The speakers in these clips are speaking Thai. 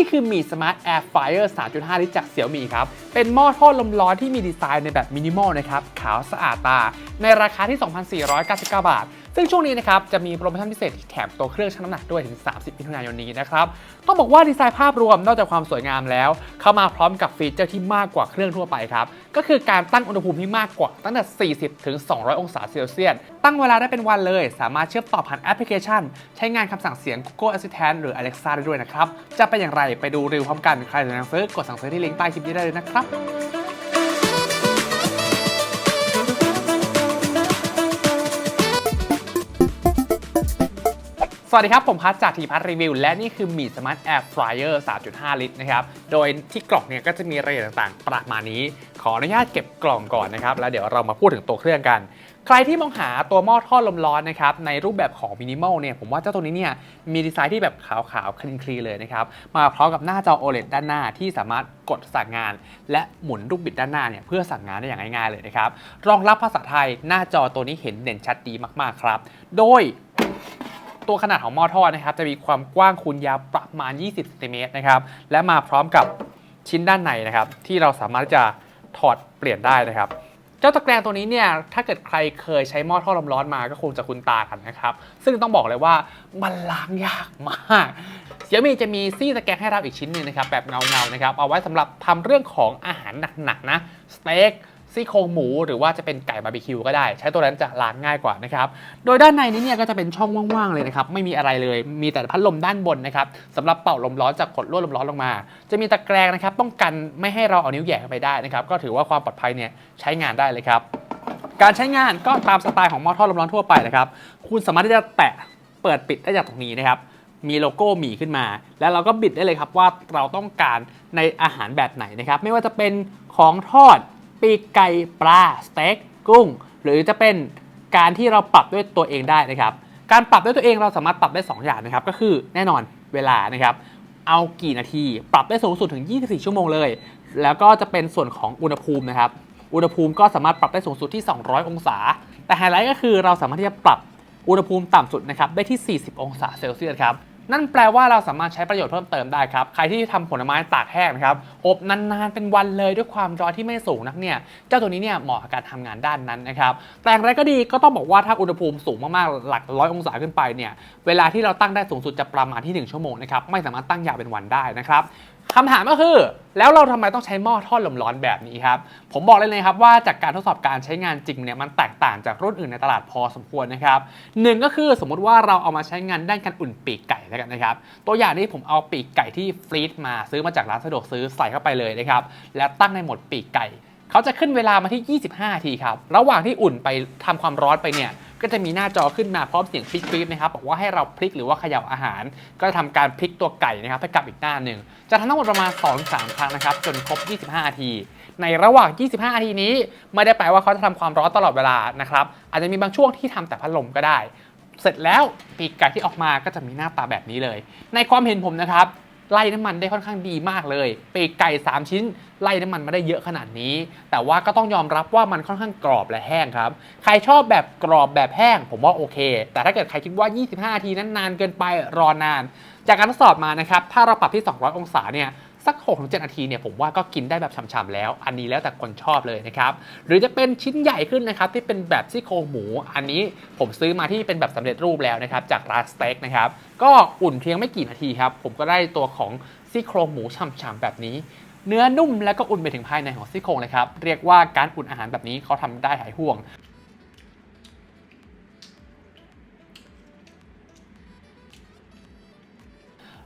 นี่คือมี Smart Air Fryer 3.5 ลิตรจากเสี่ยวมีครับ เป็นหม้อทอดลมร้อนที่มีดีไซน์ในแบบมินิมอลนะครับ ขาวสะอาดตา ในราคาที่ 2,499 บาท ซึ่งช่วงนี้นะครับจะมีโปรโมชั่นพิเศษที่แถมตัวเครื่องชั่งน้ำหนักด้วยถึง 30 มิถุนายนนี้นะครับต้องบอกว่าดีไซน์ภาพรวมนอกจากความสวยงามแล้ว เข้ามาพร้อมกับฟีเจอร์ที่มากกว่าเครื่องทั่วไปครับก็คือการตั้งอุณหภูมิที่มากกว่าตั้งแต่ 40 ถึง 200 องศาเซลเซียสตั้งเวลาได้เป็นวันเลย สามารถเชื่อมต่อผ่านแอปพลิเคชัน ใช้งานคำสั่งเสียง Google Assistant หรือ Alexa ได้ด้วยนะครับจะเป็นอย่างไรไปดูรีวิวพร้อมกันใครสนใจซื้อกดสั่งซื้อที่ลิงก์ใต้คลิปนี้ได้เลยนะครับ สวัสดีครับ ผมพัทจากทีพัทรีวิว และนี่คือมีสมาร์ทแอร์ฟรายเออร์3.5 ลิตรนะครับ โดยที่กล่องเนี่ยก็จะมีรายละเอียดต่างๆ ประมาณนี้ ขออนุญาตเก็บกล่องก่อนนะครับ แล้วเดี๋ยวเรามาพูดถึงตัวเครื่องกัน ใครที่มองหาตัวหม้อทอดลมร้อนนะครับ ในรูปแบบของมินิมอลเนี่ย ผมว่าเจ้าตัวนี้เนี่ย มีดีไซน์ที่แบบขาวๆ คลีนคลีเลยนะครับ มาพร้อมกับหน้าจอ OLED ด้านหน้าที่สามารถกดสั่งงาน และหมุนลูกบิดด้านหน้าเนี่ยเพื่อสั่งงานได้อย่างง่ายๆเลยนะครับ รองรับภาษาไทยหน้าจอตัวนี้เห็นเด่นชัดดีมากๆครับ โดย ตัวขนาดของหม้อทอดนะครับจะมีความกว้างคูณยาวประมาณ 20ซนติเมตรนะครับและมาพร้อมกับชิ้นด้านในนะครับ ที่เราสามารถจะถอดเปลี่ยนได้นะครับเจ้าตะแกรงตัวนี้เนี่ย ถ้าเกิดใครเคยใช้หม้อทอดลมร้อนมาก็คงจะคุ้นตากันนะครับ ซึ่งต้องบอกเลยว่ามันล้างยากมากเสี่ยมีจะมีซี่ตะแกรงให้เราอีกชิ้นหนึ่งนะครับ แบบเงาๆนะครับ เอาไว้สำหรับทำเรื่องของอาหารหนักๆนะ สเต็ก ซี่โครงหมูหรือว่าจะเป็นไก่บาร์บีคิวก็ได้ ใช้ตัวนั้นจะล้างง่ายกว่านะครับ โดยด้านในนี้เนี่ยก็จะเป็นช่องว่างๆเลยนะครับ ไม่มีอะไรเลย มีแต่พัดลมด้านบนนะครับสำหรับเป่าลมร้อนจากกดลวดลมร้อนลงมา จะมีตะแกรงนะครับ ป้องกันไม่ให้เราเอานิ้วแหย่เข้าไปได้นะครับ ก็ถือว่าความปลอดภัยเนี่ยใช้งานได้เลยครับ การใช้งานก็ตามสไตล์ของหม้อทอดลมร้อนทั่วไปนะครับ คุณสามารถที่จะแตะเปิดปิดได้จากตรงนี้นะครับมีโลโก้หมีขึ้นมา แล้วเราก็บิดได้เลยครับว่าเราต้องการในอาหารแบบไหนนะครับ ไม่ว่าจะเป็นของทอด ปีกไก่ปลาสเต็กกุ้ง หรือจะเป็นการที่เราปรับด้วยตัวเองได้นะครับ การปรับด้วยตัวเองเราสามารถปรับได้ 2 อย่างนะครับ ก็คือแน่นอนเวลานะครับ เอากี่นาที ปรับได้สูงสุดถึง 24 ชั่วโมงเลย แล้วก็จะเป็นส่วนของอุณหภูมินะครับ อุณหภูมิก็สามารถปรับได้สูงสุดที่ 200 องศา แต่ไฮไลท์ก็คือเราสามารถที่จะปรับอุณหภูมิต่ำสุดนะครับได้ที่ 40 องศาเซลเซียสครับ นั่นแปลว่าเราสามารถใช้ประโยชน์เพิ่มเติมได้ครับ ใครที่ทำผลไม้ตากแห้งนะครับ อบนานๆ เป็นวันเลยด้วยความร้อนที่ไม่สูงนักเนี่ย เจ้าตัวนี้เนี่ยเหมาะกับการทำงานด้านนั้นนะครับ แต่อย่างไรก็ดีก็ต้องบอกว่าถ้าอุณหภูมิสูงมากๆ หลักร้อยองศาขึ้นไปเนี่ย เวลาที่เราตั้งได้สูงสุดจะประมาณที่ 1 ชั่วโมงนะครับ ไม่สามารถตั้งยาวเป็นวันได้นะครับ คำถามก็คือ แล้วเราทำไมต้องใช้หม้อทอดลมร้อนแบบนี้ครับ ผมบอกเลยนะครับว่าจากการทดสอบการใช้งานจริงเนี่ยมันแตกต่างจากรุ่นอื่นในตลาดพอสมควรนะครับหนึ่งก็คือสมมุติว่าเราเอามาใช้งานด้านการอุ่นปีกไก่แล้วกันนะครับ ตัวอย่างนี้ผมเอาปีกไก่ที่ฟรีซมาซื้อมาจากร้านสะดวกซื้อใส่เข้าไปเลยนะครับแล้วตั้งในโหมดปีกไก่ เขาจะขึ้นเวลามาที่ 25นาทีครับ ระหว่างที่อุ่นไปทำความร้อนไปเนี่ย ก็จะมีหน้าจอขึ้นมาพร้อมเสียงพลิกกริ๊บนะครับบอกว่าให้เราพลิกหรือว่าเขย่าอาหาร ก็จะทำการพลิกตัวไก่นะครับให้กลับอีกหน้าหนึ่ง จะทำทั้งหมดประมาณ 2-3 ครั้งนะครับ จนครบ 25 นาที ในระหว่าง 25 นาทีนี้ ไม่ได้แปลว่าเขาจะทำความร้อนตลอดเวลานะครับ อาจจะมีบางช่วงที่ทำแต่พัดลมก็ได้ เสร็จแล้วปีกไก่ที่ออกมาก็จะมีหน้าตาแบบนี้เลย ในความเห็นผมนะครับ ไล่น้ำมันได้ค่อนข้างดีมากเลยปีกไก่ 3 ชิ้น ไล่น้ำมันมาได้เยอะขนาดนี้ แต่ว่าก็ต้องยอมรับว่ามันค่อนข้างกรอบและแห้งครับ ใครชอบแบบกรอบแบบแห้ง ผมว่าโอเค แต่ถ้าเกิดใครคิดว่า 25นาทีนั้นนานเกินไปรอนาน จากการทดสอบมานะครับ ถ้าเราปรับที่ 200 องศาเนี่ย สัก6-7นาทีเนี่ยผมว่าก็กินได้แบบฉ่ำๆแล้ว อันนี้แล้วแต่คนชอบเลยนะครับหรือจะเป็นชิ้นใหญ่ขึ้นนะครับที่เป็นแบบซี่โครงหมู อันนี้ผมซื้อมาที่เป็นแบบสำเร็จรูปแล้วนะครับจากร้านสเต็กนะครับก็อุ่นเพียงไม่กี่นาทีครับผมก็ได้ตัวของซี่โครงหมูฉ่ำๆแบบนี้เนื้อนุ่มแล้วก็อุ่นไปถึงภายในของซี่โครงเลยครับ เรียกว่าการอุ่นอาหารแบบนี้เขาทำได้หายห่วง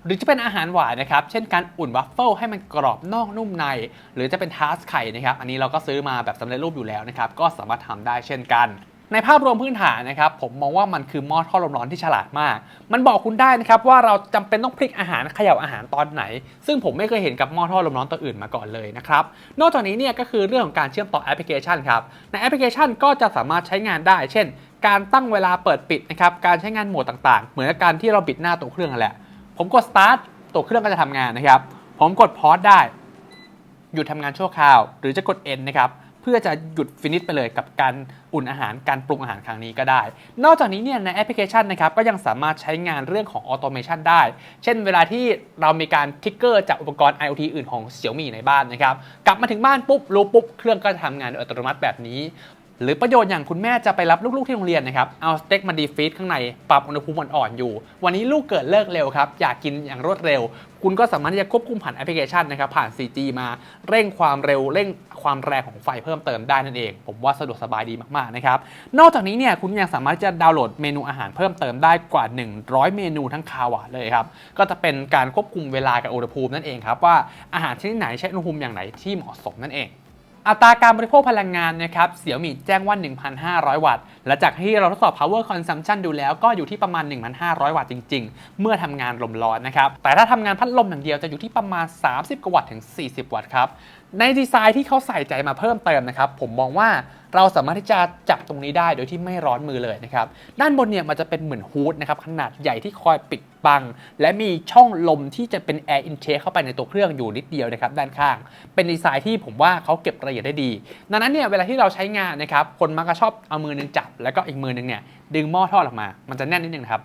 หรือจะเป็นอาหารหวานนะครับ เช่นการอุ่นวัฟเฟิลให้มันกรอบนอกนุ่มใน หรือจะเป็นทาร์สไข่นะครับ อันนี้เราก็ซื้อมาแบบสำเร็จรูปอยู่แล้วนะครับ ก็สามารถทำได้เช่นกัน ในภาพรวมพื้นฐานนะครับ ผมมองว่ามันคือหม้อทอดลมร้อนที่ฉลาดมาก มันบอกคุณได้นะครับว่าเราจำเป็นต้องพลิกอาหารเขย่าอาหารตอนไหน ซึ่งผมไม่เคยเห็นกับหม้อทอดลมร้อนตัวอื่นมาก่อนเลยนะครับ นอกจากนี้เนี่ยก็คือเรื่องของการเชื่อมต่อแอปพลิเคชันครับ ในแอปพลิเคชันก็จะสามารถใช้งานได้ เช่น การตั้งเวลาเปิดปิดนะครับ การใช้งานโหมดต่างๆ เหมือนกับการที่เราบิดหน้าตัวเครื่องแหละ ผมกด start ตัวเครื่องก็จะทำงานนะครับ ผมกด pause ได้ หยุดทำงานชั่วคราว หรือจะกด end นะครับเพื่อจะหยุดฟินิชไปเลยกับการอุ่นอาหารการปรุงอาหารครั้งนี้ก็ได้ นอกจากนี้เนี่ยในแอปพลิเคชันนะครับก็ยังสามารถใช้งานเรื่องของออโตเมชันได้ เช่นเวลาที่เรามีการทิกเกอร์จากอุปกรณ์ IoT อื่นของ Xiaomi ในบ้านนะครับ กลับมาถึงบ้านปุ๊บรู้ปุ๊บ เครื่องก็จะทำงานโดยอัตโนมัติแบบนี้ หรือประโยชน์อย่างคุณแม่จะไปรับลูกๆที่โรงเรียนนะครับ เอาสเต็กมาดีฟรีดข้างในปรับอุณหภูมิอ่อนๆอยู่ วันนี้ลูกเกิดเลิกเร็วครับ อยากกินอย่างรวดเร็ว คุณก็สามารถที่จะควบคุมผ่านแอปพลิเคชันนะครับ ผ่าน 4G มาเร่งความเร็วเร่งความแรงของไฟเพิ่มเติมได้นั่นเอง ผมว่าสะดวกสบายดีมากๆนะครับ นอกจากนี้เนี่ยคุณยังสามารถจะดาวน์โหลดเมนูอาหารเพิ่มเติมได้กว่า 100 เมนูทั้งคาวหวานเลยครับก็จะเป็นการควบคุมเวลากับอุณหภูมินั่นเองครับว่าอาหารชนิดไหนใช้อุณหภูมิอย่างไหนที่เหมาะสมนั่นเอง อัตราการบริโภคพลังงานนะครับเสี่ยมี่แจ้งว่า 1,500 วัตต์ และจากที่เราทดสอบ power consumption ดูแล้วก็อยู่ที่ประมาณ 1,500 วัตต์จริง ๆ เมื่อทำงานลมร้อนนะครับ แต่ถ้าทำงานพัดลมอย่างเดียวจะอยู่ที่ประมาณ 30 กว่าวัตต์ถึง 40 วัตต์ครับ ในดีไซน์ที่เขาใส่ใจมาเพิ่มเติมนะครับ ผมมองว่าเราสามารถที่จะจับตรงนี้ได้โดยที่ไม่ร้อนมือเลยนะครับ ด้านบนเนี่ยมันจะเป็นเหมือนฮูดนะครับขนาดใหญ่ที่คอยปิดบัง และมีช่องลมที่จะเป็น air intake เข้าไปในตัวเครื่องอยู่นิดเดียวนะครับด้านข้าง เป็นดีไซน์ที่ผมว่าเขาเก็บรายละเอียดได้ดี ดังนั้นเนี่ยเวลาที่เราใช้งานนะครับคนมักจะชอบเอามือหนึงจับ แล้วก็อีกมือหนึงเนี่ยดึงหม้อทอดออกมา มันจะแน่นนิดนึงนครับ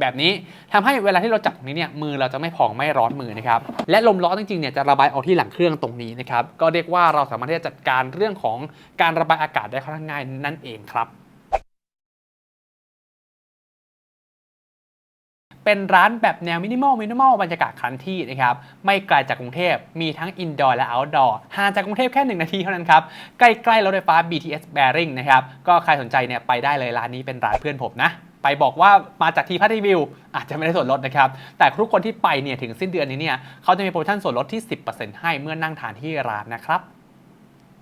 แบบนี้ทำให้เวลาที่เราจับตรงนี้เนี่ยมือเราจะไม่พองไม่ร้อนมือนะครับและลมร้อนจริงๆเนี่ยจะระบายออกที่หลังเครื่องตรงนี้นะครับก็เรียกว่าเราสามารถที่จะจัดการเรื่องของการระบายอากาศได้ค่อนข้างง่ายนั่นเองครับเป็นร้านแบบแนวมินิมอลมินิมอลบรรยากาศคันที่นะครับไม่ไกลจากกรุงเทพมีทั้งอินดอร์และเอาท์ดอร์ห่างจากกรุงเทพแค่ 1 นาทีเท่านั้นครับ ใกล้ๆรถไฟฟ้า BTS Bearing นะครับ ก็ใครสนใจเนี่ยไปได้เลยร้านนี้เป็นร้านเพื่อนผมนะ ไปบอกว่ามาจากทีพัทรีวิว อาจจะไม่ได้ส่วนลดนะครับ แต่ทุกคนที่ไปเนี่ยถึงสิ้นเดือนนี้เนี่ยเขาจะมีโปรโมชั่นส่วนลดที่ 10%ให้เมื่อนั่งทานที่ร้านนะครับ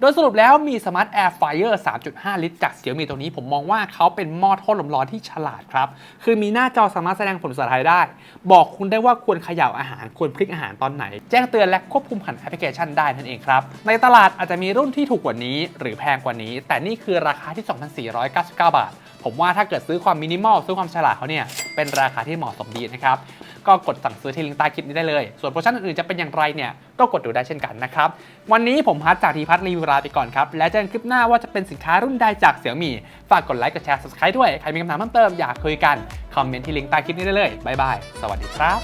โดยสรุปแล้วมี Smart Air Fryer 3.5 ลิตรจาก Xiaomi ตัวนี้ผมมองว่าเขาเป็นหม้อทอดลมร้อนที่ฉลาดครับ คือมีหน้าจอสามารถแสดงผลภาษาไทยได้ บอกคุณได้ว่าควรเขย่าอาหาร ควรพลิกอาหารตอนไหน แจ้งเตือนและควบคุมผ่านแอปพลิเคชันได้นั่นเองครับ ในตลาดอาจจะมีรุ่นที่ถูกกว่านี้ หรือแพงกว่านี้ แต่นี่คือราคาที่ 2,499 บาท ผมว่าถ้าเกิดซื้อความมินิมอลซื้อความฉลาดเขาเนี่ยเป็นราคาที่เหมาะสมดีนะครับก็กดสั่งซื้อที่ลิงก์ใต้คลิปนี้ได้เลย ส่วนโปรโมชั่นอื่นๆจะเป็นอย่างไรเนี่ยก็กดดูได้เช่นกันนะครับ วันนี้ผมพัดจากทีพัทรีวิวลาไปก่อนครับ และเจอกันคลิปหน้าว่าจะเป็นสินค้ารุ่นใดจากเสี่ยมี่ฝากกดไลค์กดแชร์ subscribe ด้วย ใครมีคำถามเพิ่มเติมอยากคุยกัน คอมเมนต์ที่ลิงก์ใต้คลิปนี้ได้เลยบ๊ายบายสวัสดีครับ